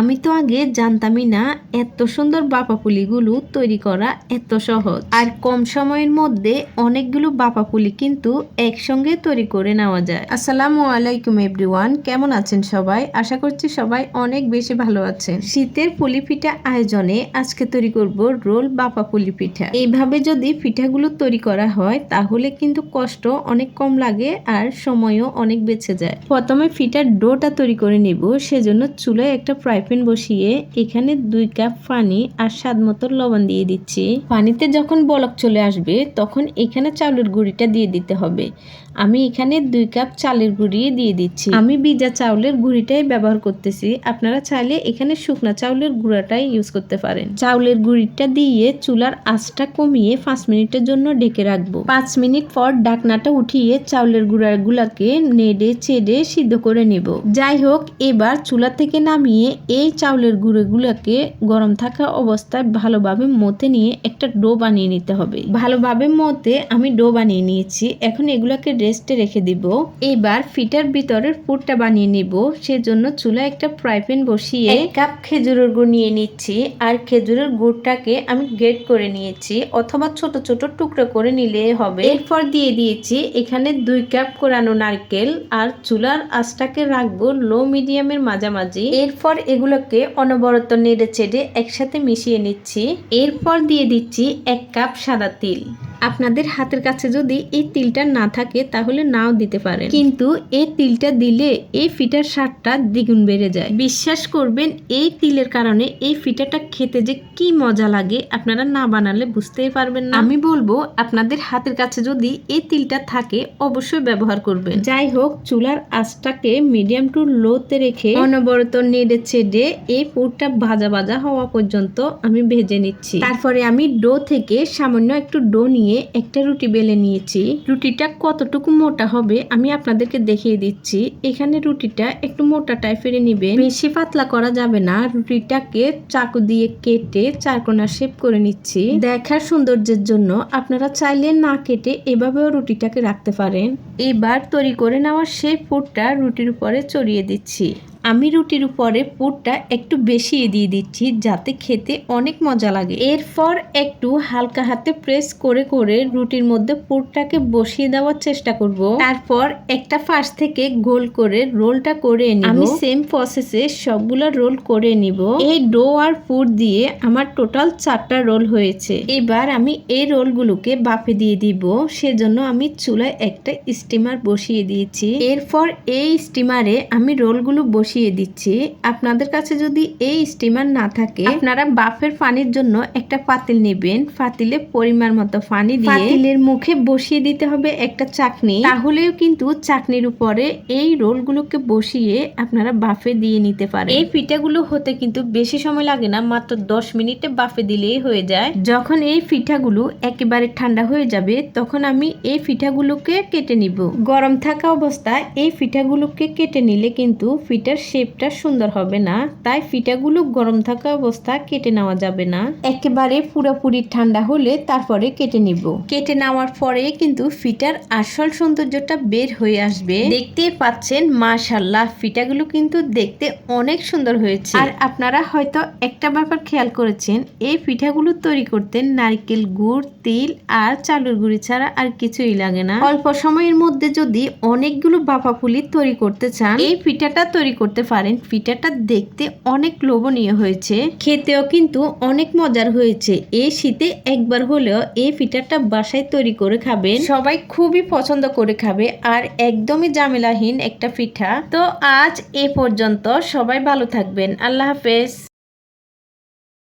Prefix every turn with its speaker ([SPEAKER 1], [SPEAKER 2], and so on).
[SPEAKER 1] আমি তো আগে জানতামই না এত সুন্দর বাপা পুলিগুলো তৈরি করা এত সহজ। আর কম সময়ের মধ্যে অনেকগুলো বাপা পুলি কিন্তু একসঙ্গে তৈরি করে নেওয়া যায়। আসসালামু আলাইকুম এভরিওয়ান কেমন আছেন সবাই? আশা করছি সবাই অনেক বেশি ভালো আছেন। শীতের পুলি পিঠা আয়োজনে আজকে তৈরি করব রোল বাপা পুলি পিঠা। এইভাবে যদি পিঠাগুলো তৈরি করা হয় তাহলে কিন্তু কষ্ট অনেক কম লাগে আর সময়ও অনেক বেঁচে যায়। প্রথমে ফিটার ডোটা তৈরি করে নিব সেজন্য চুলায় একটা ফ্রাই প্যান বসিয়ে এখানে দুই কাপ পানি আর স্বাদ মতো লবণ দিয়ে দিচ্ছি। পানিতে যখন বলক চলে আসবে, তখন এখানে চাউলের গুঁড়িটা দিয়ে দিতে হবে। আমি এখানে দুই কাপ চালের গুঁড়ি দিয়ে দিচ্ছি। আমি ভিজা চাউলের গুঁড়িটাই ব্যবহার করতেছি। আপনারা চাইলে এখানে শুকনা চাউলের গুঁড়াটাই ইউজ করতে পারেন। চাউলের গুঁড়িটা দিয়ে চুলার আঁচটা কমিয়ে পাঁচ মিনিটের জন্য ডেকে রাখব। পাঁচ মিনিট পর ডাকনাটা উঠিয়ে চাউলের গুঁড়াগুলাকে নেড়ে চেড়ে সিদ্ধ করে নেব। যাই হোক, এবার চুলা থেকে নামিয়ে এই চাউলের গুঁড়োগুলোকে গরম থাকা অবস্থায় ভালোভাবে মতে নিয়ে একটা ডো বানিয়ে নিতে হবে। ভালোভাবে মতে আমি ডো বানিয়ে নিয়েছি। এখন এগুলাকে রেস্টে রেখে দিব। এবার ফিটার ভিতরের পুরটা বানিয়ে নিব। সেজন্য চুলা একটা ফ্রাই প্যান বসিয়ে এক কাপ খেজুরের গুড় নিয়ে নিচ্ছি। আর খেজুরের গুড়টাকে আমি গ্রেট করে নিয়েছি। অথবা ছোট ছোট টুকরো করে নিলে হবে। এরপর দিয়ে দিয়েছি এখানে দুই কাপ কোরানো নারকেল। আর চুলার আঁচটাকে রাখব লো মিডিয়ামের মাঝামাঝি। এরপর এগুলোকে অনবরত নেড়ে চেড়ে একসাথে মিশিয়ে নিচ্ছি। এরপর দিয়ে দিচ্ছি এক কাপ সাদা তিল। আপনাদের হাতের কাছে যদি এই তিলটা না থাকে, তাহলে নাও দিতে পারেন। কিন্তু এই তিলটা দিলে এই ফিটার স্বাদটা দ্বিগুণ বেড়ে যায়। বিশ্বাস করবেন, এই তিলের কারণে এই ফিটাটা খেতে যে কি মজা লাগে, আপনারা না বানালে বুঝতেই পারবেন না। আমি বলব, আপনাদের হাতের কাছে যদি এই তিলটা থাকে, অবশ্যই ব্যবহার করবেন। যাই হোক, চুলার আঁচটাকে মিডিয়াম টু লোতে রেখে অনবরত নেড়ে ছেড়ে এই পুরটা ভাজা ভাজা হওয়া পর্যন্ত আমি ভেজে নিচ্ছি। তারপরে আমি ডো থেকে সামান্য একটু ডো নিয়ে একটা রুটি বেলে নিয়েছি। রুটিটা কতটুকু মোটা হবে আমি আপনাদেরকে দেখিয়ে দিচ্ছি। এখানে রুটিটা একটু মোটা টাইপের নিবে বেশি পাতলা করা যাবে না। রুটিটাকে চাকু দিয়ে কেটে চারকোনা শেপ করে নিচ্ছি। দেখার সৌন্দর্যের জন্য আপনারা চাইলে না কেটে এভাবেও রুটিটাকে রাখতে পারেন। এবার তৈরি করে নেওয়া সেই পুরটা রুটির উপরে চড়িয়ে দিচ্ছি। আমি রুটির উপরে পুরটা একটু বেশি দিয়ে দিচ্ছি যাতে খেতে অনেক মজা লাগে। এরপর একটু হালকা হাতে প্রেস করে করে রুটির মধ্যে পুরটাকে বসিয়ে দেওয়ার চেষ্টা করব। তারপর একটা ফাঁস থেকে গোল করে রোলটা করে নিব। আমি সেম প্রসেসে সবগুলো রোল করে নিব। এই ডো আর পুর দিয়ে আমার টোটাল চারটা রোল হয়েছে। এবার আমি এই রোলগুলোকে বাফে দিয়ে দিব। সেজন্য আমি চুলায় একটা স্টিমার বসিয়ে দিয়েছি। এরপর এই স্টিমারে আমি রোলগুলো বসিয়ে বসিয়ে দিচ্ছি। আপনাদের কাছে যদি এই স্টিমার না থাকে আপনারা বাফের পানির জন্য একটা পাতিল নেবেন। পাতিলে পরিমাণ মতো পানি দিয়ে পাতিলের মুখে বসিয়ে দিতে হবে একটা চাকনি। তাহলেও কিন্তু চাকনির উপরে এই রোলগুলোকে বসিয়ে আপনারা বাফে দিয়ে নিতে পারেন। এই পিঠাগুলো হতে কিন্তু বেশি সময় লাগে না মাত্র দশ মিনিটে বাফে দিলেই হয়ে যায়। যখন এই পিঠাগুলো একেবারে ঠান্ডা হয়ে যাবে তখন আমি এই পিঠাগুলোকে কেটে নিব। গরম থাকা অবস্থায় এই পিঠাগুলোকে কেটে নিলে কিন্তু পিঠার শেপটা সুন্দর হবে না, তাই ফিটাগুলো গরম থাকা অবস্থা কেটে নেওয়া যাবে না। একেবারে পুরোপুরি ঠান্ডা হলে তারপরে কেটে নিব। কেটে নেওয়ার পরে কিন্তু ফিটার আসল সৌন্দর্যটা বের হয়ে আসবে। দেখতে পাচ্ছেন মাশাল্লাহ ফিটাগুলো কিন্তু দেখতে অনেক সুন্দর হয়েছে। আর আপনারা হয়তো একটা ব্যাপার খেয়াল করেছেন, এই পিঠাগুলো তৈরি করতে নারকেল গুড়, তিল আর চালুর গুঁড়ি ছাড়া আর কিছুই লাগে না। অল্প সময়ের মধ্যে যদি অনেকগুলো বাপা পুলি তৈরি করতে চান, এই পিঠাটা তৈরি করতে করতে পারেন। পিঠাটা দেখতে অনেক লোভনীয় হয়েছে। খেতেও কিন্তু অনেক মজার হয়েছে। এই শীতে একবার হলেও এই পিঠাটা বাসায় তৈরি করে খাবেন। সবাই খুবই পছন্দ করে খাবে আর একদমই জামেলাহীন একটা পিঠা তো আজ এ পর্যন্ত সবাই ভালো থাকবেন। আল্লাহ হাফেজ।